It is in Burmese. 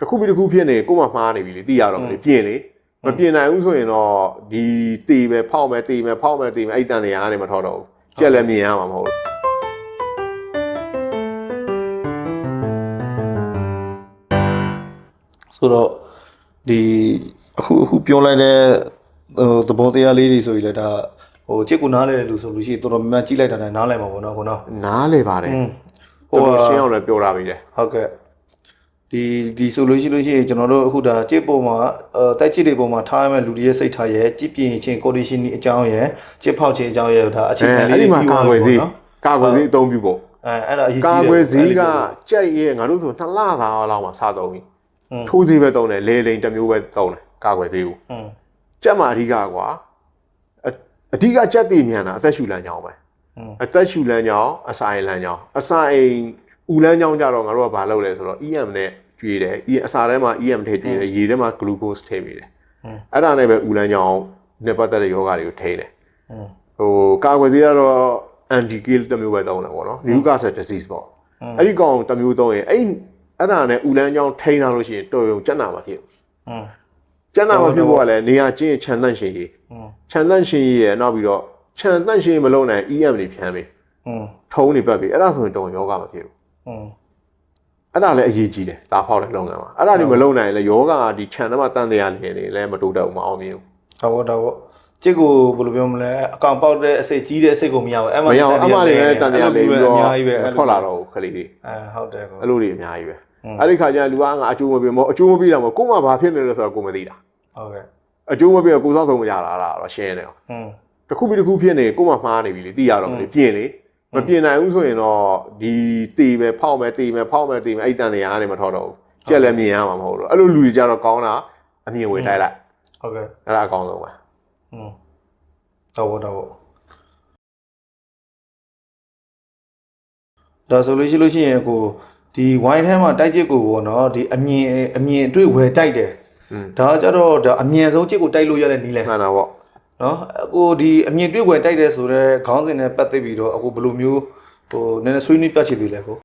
တစ်ခုပြီးတစ်ခုဖြစ်နေကိုယ်မှမှားနေပြီလေသိရတော့မလေပြင်လေမပြင်နိုင်ဘူးဆိုရင်တော့ဒီတီပဲဖောက်မယ်တီမယ်ဖောက်မယ်တီမယ်အဲ့တန်တွေအားနေမထောက်တော့ဘူးကြက်လည်းမြင်ရမှာမဟုတ်ဘူးဆိုတော့ဒီအခုအခုပြောလိုက်တဲ့ဟိုသဘောတရားလေးတွေဆိုရင်လည်းဒါဟိုချစ်ကူနားလဲလို့ဆိုလို့ရှိရင်တော်တော်များများကြည့်လိုက်တာနဲ့နားလည်မှာပေါ့နော်ကိုနော်နားလေပါတယ်อืมဟိုရှင်းအောင်လည်းပြောတာပြီလေဟုတ်ကဲ့ ဒီဒီဆိုလို့ရှိလို့ရှိရင်ကျွန်တော်တို့အခုဒါကြစ်ပုံမှာအဲတိုက်ကြစ်တွေပုံမှာထားရမဲ့လူတွေရဲ့စိတ်ထားရဲ့ကြစ်ပြင်ခြင်း condition အကြောင်းရဲ့ကြစ်ဖောက်ခြင်းအကြောင်းရဲ့ဒါအခြေခံလေးတွေပြီးသွားပြီပေါ့နော်ကာကွယ်စည်းအသုံးပြုဖို့အဲအဲ့ဒါအရေးကြီးတယ်ကာကွယ်စည်းကကြက်ရဲ့ငါတို့ဆိုနှစ်လသာလောက်မှာစသုံးပြီထိုးစည်းပဲသုံးတယ်လေလိန်တစ်မျိုးပဲသုံးတယ်ကာကွယ်စည်းကိုကြက်မှာအဓိကကွာအဓိကကြက်တည်မြန်တာအသက်ရှူလမ်းကြောင်းပဲအသက်ရှူလမ်းကြောင်းအစာအိမ်လမ်းကြောင်းအစာအိမ် ဦးလန်းကြောင်းကြတော့ငါတို့ကဘာလုပ်လဲဆိုတော့ EM နဲ့ကျွေးတယ်အစာထဲမှာ EM ထည့်ကျွေးတယ်ရေထဲမှာ glucose ထည့်မိတယ်အဲ့ဒါနဲ့ပဲဦးလန်းကြောင်းနဲ့ပတ်သက်တဲ့ယောဂတွေကိုထိန်းတယ်ဟိုကာကွယ်ဆေးကတော့ anti kill တမျိုးပဲတောင်းတယ်ပေါ့နော် Newcastle disease ပေါ့အဲ့ဒီကောင်တမျိုးတောင်းရင်အဲ့အဲ့ဒါနဲ့ဦးလန်းကြောင်းထိန်းထားလို့ရှိရင်တော်ရုံကျန်တာမှာဖြစ်ဘူးကျန်တာမှာဖြစ်ဖို့ကလည်းနေရာချင်းခြံတန့်ရှင်ကြီးခြံတန့်ရှင်ကြီးရယ်နောက်ပြီးတော့ခြံတန့်ရှင်မလုံးနိုင် EM တွေဖြန်းပြီထုံးနေပတ်ပြီအဲ့ဒါဆိုရင်တော်ရုံယောဂမဖြစ်ဘူး အဲ့ဒါလည်းအရေးကြီးတယ်ဒါဖောက်တဲ့လုပ်ငန်းမှာအဲ့ဒါတွေမလုပ်နိုင်ရင်လည်းယောဂဒီခြံထဲမှာတန်တရားနေနေလည်းမတိုးတက်ဘူးမအောင်မြင်ဘူးဒါပေါ့ဒါပေါ့ကြစ်ကိုဘယ်လိုပြောမလဲအကောင်ပေါက်တဲ့အစိတ်ကြီးတဲ့အစိတ်ကိုမရဘူးအဲ့မရအောင်အမှတွေလည်းတန်တရားလေးပြီးတော့အများကြီးပဲအဲ့လိုထွက်လာတော့ခလေးတွေအဲဟုတ်တယ်ကောအဲ့လိုတွေအများကြီးပဲအဲ့ဒီခါကျရင်လူကငါအကျိုးမပေးမဟုတ်အကျိုးမပေးတာမဟုတ်ကို့မှာဘာဖြစ်နေလဲဆိုတော့ကိုမသိတာဟုတ်ကဲ့အကျိုးမပေးတော့ကိုစောက်ဆုံးမရတာလားတော့ရှင်းတယ်อืมတစ်ခုပြီးတစ်ခုဖြစ်နေကို့မှာမှားနေပြီလေသိရတော့မလေပြင်လေ မပြင်နိုင်ဘူးဆိုရင်တော့ဒီတေပဲဖောက်ပဲတေပဲဖောက်ပဲတေပဲအဲ့စံနေရာကနေမထောက်တော့ဘူးကြက်လည်းမြင်ရမှာမဟုတ်တော့အဲ့လိုလူတွေကြတော့ကောင်းတာအမြင်ဝင်တိုက်လိုက်ဟုတ်ကဲ့အဲ့ဒါအကောင်းဆုံးပါอืมတော့ဘောတော့ဘောဒါဆိုလို့ရှိလို့ရှိရင်ကိုဒီဝိုင်းထဲမှာတိုက်ကြစ်ကိုပေါ့နော်ဒီအမြင်အမြင်အတွေ့ဝယ်တိုက်တယ်ဒါကြတော့ဒါအမြင်ဆုံးကြစ်ကိုတိုက်လို့ရတဲ့နီးလန်မှန်တာပေါ့ နော်အခုဒီအမြင်တွေ့ဝယ်တိုက်တယ်ဆိုတော့ခေါင်းစဉ်နဲ့ပတ်သက်ပြီးတော့အခုဘယ်လိုမျိုးဟိုနည်းနည်းဆွေးနွေးပြချင်သေးလဲကို